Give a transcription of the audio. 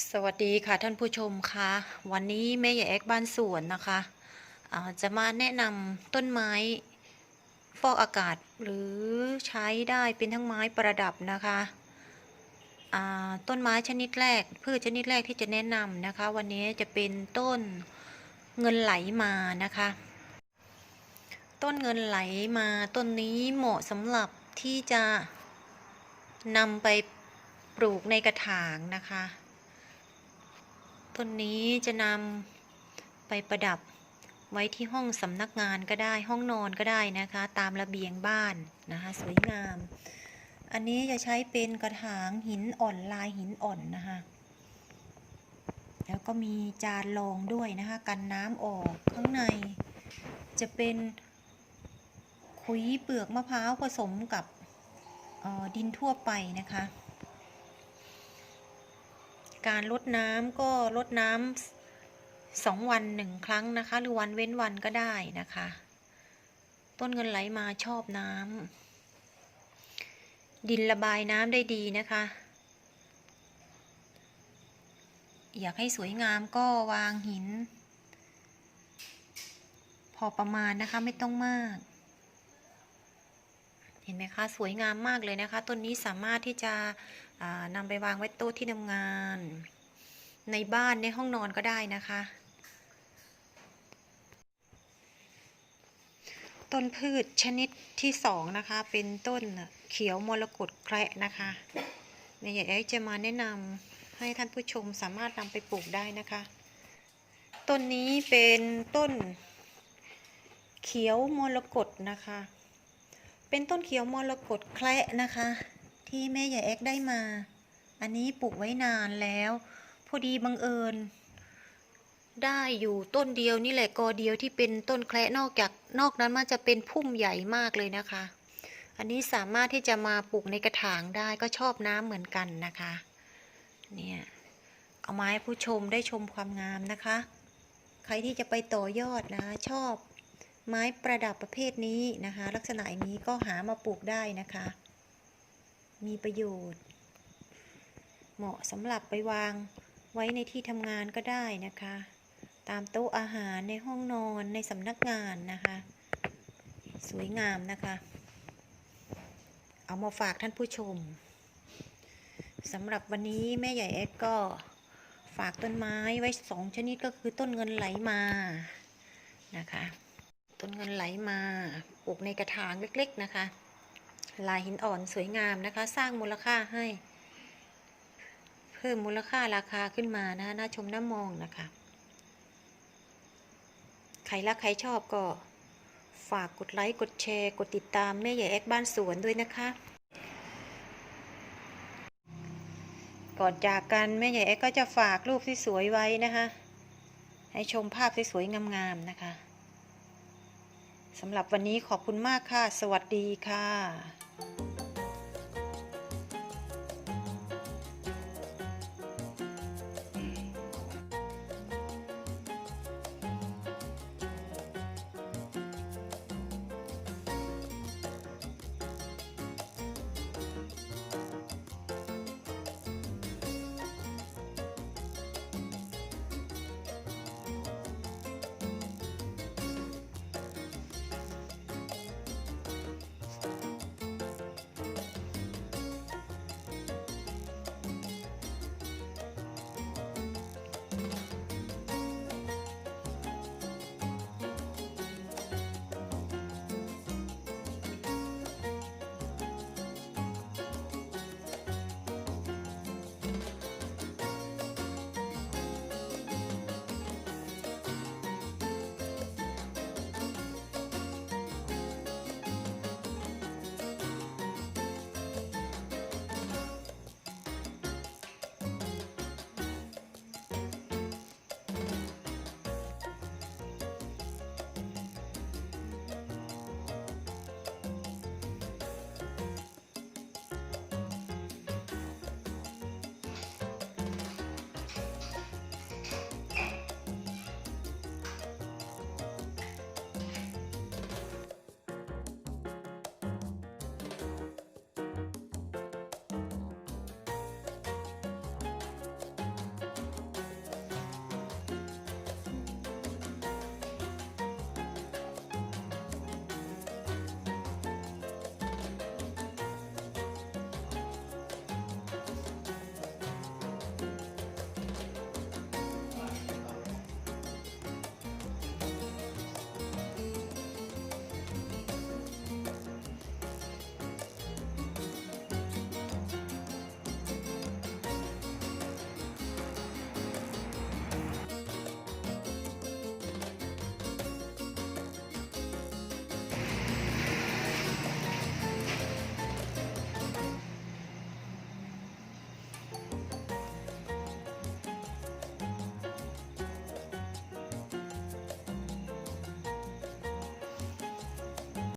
สวัสดีค่ะท่านผู้ชมคะวันนี้แม่ใหญ่แอกบ้านสวนนะคะจะมาแนะนำต้นไม้ฟอกอากาศหรือใช้ได้เป็นทั้งไม้ประดับนะคะต้นไม้ชนิดแรกพืชชนิดแรกที่จะแนะนำนะคะ วันนี้จะเป็นต้นเงินไหลมานะคะ ต้นเงินไหลมาต้นนี้เหมาะสำหรับที่จะนำไปปลูกในกระถางนะคะ ต้นนี้จะนำไปประดับไว้ที่ห้องสำนักงานก็ได้ห้องนอนก็ได้นะคะ ตามระเบียงบ้านนะคะ สวยงาม อันนี้จะใช้เป็นกระถางหินอ่อนลายหินอ่อนนะคะ แล้วก็มีจานรองด้วยนะคะ กันน้ำออกข้างใน จะเป็นขุยเปลือกมะพร้าวผสมกับออดินทั่วไปนะคะ การลดน้ำก็ลดน้ำสองวันหนึ่งครั้งนะคะ หรือวันเว้นวันก็ได้นะคะ ต้นเงินไหลมาชอบน้ำดินระบายน้ำได้ดีนะคะ อยากให้สวยงามก็วางหิน พอประมาณนะคะไม่ต้องมาก ห็นไหมคะสวยงามมากเลยนะคะต้นนี้สามารถที่จะนำไปวางไว้โต๊ะที่ทำงาน ในบ้านในห้องนอนก็ได้นะคะ ต้นพืชชนิดที่สองนะคะ เป็นต้นเขียวมรกตแคระนะคะในอยากให้จะมาแนะนำให้ท่านผู้ชมสามารถนำไปปลูกได้นะคะ ต้นนี้เป็นต้นเขียวมรกตนะคะ เป็นต้นเขียวมรกตแคระนะคะ ที่แม่ใหญ่แอกได้มา อันนี้ปลูกไว้นานแล้ว พอดีบังเอิญ ได้อยู่ต้นเดียวนี่แหละกอเดียวที่เป็นต้นแคระนอกจากนอกนั้นมันจะเป็นพุ่มใหญ่มากเลยนะคะ อันนี้สามารถที่จะมาปลูกในกระถางได้ก็ชอบน้ำเหมือนกันนะคะ เนี่ยเอามาให้ผู้ชมได้ชมความงามนะคะ ใครที่จะไปต่อยอดนะชอบ ไม้ประดับประเภทนี้นะคะ ลักษณะนี้ก็หามาปลูกได้นะคะ มีประโยชน์ เหมาะสำหรับไปวางไว้ในที่ทำงานก็ได้นะคะ ตามโต๊ะอาหารในห้องนอนในสำนักงานนะคะ สวยงามนะคะ เอามาฝากท่านผู้ชมสำหรับวันนี้แม่ใหญ่เอ็กก็ฝากต้นไม้ไว้สองชนิดก็คือต้นเงินไหลมานะคะ ต้นเงินไหลมาปลูกในกระถางเล็กๆนะคะ ลายหินอ่อนสวยงามนะคะ สร้างมูลค่าให้ เพิ่มมูลค่าราคาขึ้นมานะคะน่าชมน่ามองนะคะ ใครรักใครชอบก็ฝากกดไลค์กดแชร์ กดติดตามแม่ใหญ่แอกบ้านสวนด้วยนะคะก่อนจากกันแม่ใหญ่แอกก็จะฝากรูปที่สวยไว้นะคะ ให้ชมภาพที่สวยๆงามๆนะคะ สำหรับวันนี้ขอบคุณมากค่ะ สวัสดีค่ะ